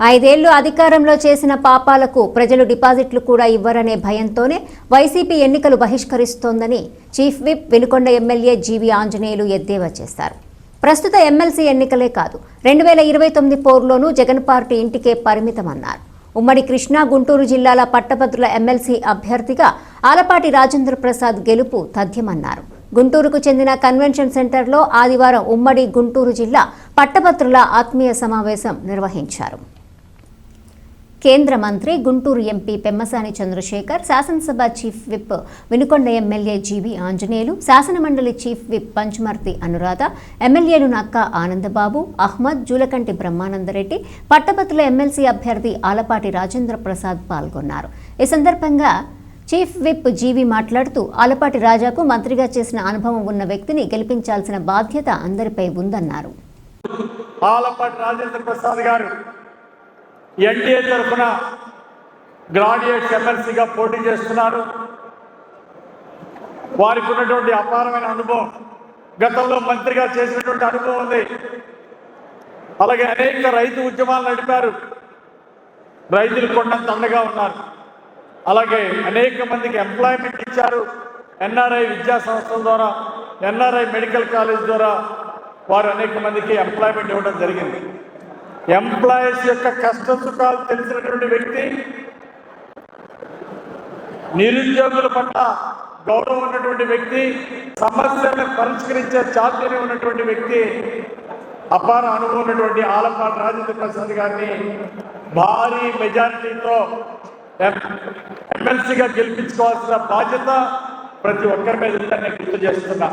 ఐదేళ్ళు అధికారంలో చేసిన పాపాలకు ప్రజలు డిపాజిట్లు కూడా ఇవ్వరనే భయంతోనే వైసీపీ ఎన్నికలు బహిష్కరిస్తోందని chief whip Vinukonda MLA GV Anjaneyulu ఎద్దేవా చేశారు. ప్రస్తుత ఎమ్మెల్సీ ఎన్నికలే కాదు రెండు వేల ఇరవై తొమ్మిది పోరులోనూ జగన్ పార్టీ ఇంటికే పరిమితమన్నారు. ఉమ్మడి కృష్ణా గుంటూరు జిల్లాల పట్టభద్రుల ఎమ్మెల్సీ అభ్యర్థిగా ఆలపాటి రాజేంద్ర ప్రసాద్ గెలుపు తథ్యమన్నారు. గుంటూరుకు చెందిన కన్వెన్షన్ సెంటర్లో ఆదివారం ఉమ్మడి గుంటూరు జిల్లా పట్టభద్రుల ఆత్మీయ సమావేశం నిర్వహించారు. కేంద్ర మంత్రి గుంటూరు ఎంపీ పెమ్మసాని చంద్రశేఖర్ శాసనసభ chief whip Vinukonda MLA GV Anjaneyulu శాసనమండలి చీఫ్ విప్ పంచమర్తి అనురాధ ఎమ్మెల్యేలు నక్క ఆనందబాబు అహ్మద్ జూలకంటి బ్రహ్మానందరెడ్డి పట్టభద్రుల ఎమ్మెల్సీ అభ్యర్థి ఆలపాటి రాజేంద్ర ప్రసాద్ పాల్గొన్నారు. ఈ సందర్భంగా చీఫ్ విప్ జీవి మాట్లాడుతూ ఆలపాటి రాజాకు మంత్రిగా చేసిన అనుభవం ఉన్న వ్యక్తిని గెలిపించాల్సిన బాధ్యత అందరిపై ఉందన్నారు. ఆలపాటి రాజేంద్ర ప్రసాద్ గారు ఎన్టీఏ తరఫున గ్రాడ్యుయేట్స్ ఎమ్మెల్సీగా పోటీ చేస్తున్నారు. వారికి ఉన్నటువంటి అపారమైన అనుభవం. గతంలో మంత్రిగా చేసినటువంటి అనుభవం ఉంది. అలాగే అనేక రైతు ఉద్యమాలు నడిపారు. రైతులు కొండంత అండగా ఉన్నారు. అలాగే అనేక మందికి ఎంప్లాయ్మెంట్ ఇచ్చారు. ఎన్ఆర్ఐ విద్యా సంస్థల ద్వారా ఎన్ఆర్ఐ మెడికల్ కాలేజ్ ద్వారా వారు అనేక మందికి ఎంప్లాయ్మెంట్ ఇవ్వడం జరిగింది. ఎంప్లాయీస్ యొక్క కష్ట సుఖాలు తెలిసినటువంటి వ్యక్తి నిరుద్యోగుల పట్ల గౌరవం ఉన్నటువంటి వ్యక్తి సమస్యలను పరిష్కరించే చాతుర్యం ఉన్నటువంటి వ్యక్తి అపార అనుభవం ఉన్నటువంటి ఆలపాటి రాజేంద్ర ప్రసాద్ గారిని భారీ మెజారిటీతో ఎమ్మెల్సీగా గెలిపించుకోవాల్సిన బాధ్యత ప్రతి ఒక్కరి మీద ఉందని గుర్తు చేస్తున్నా.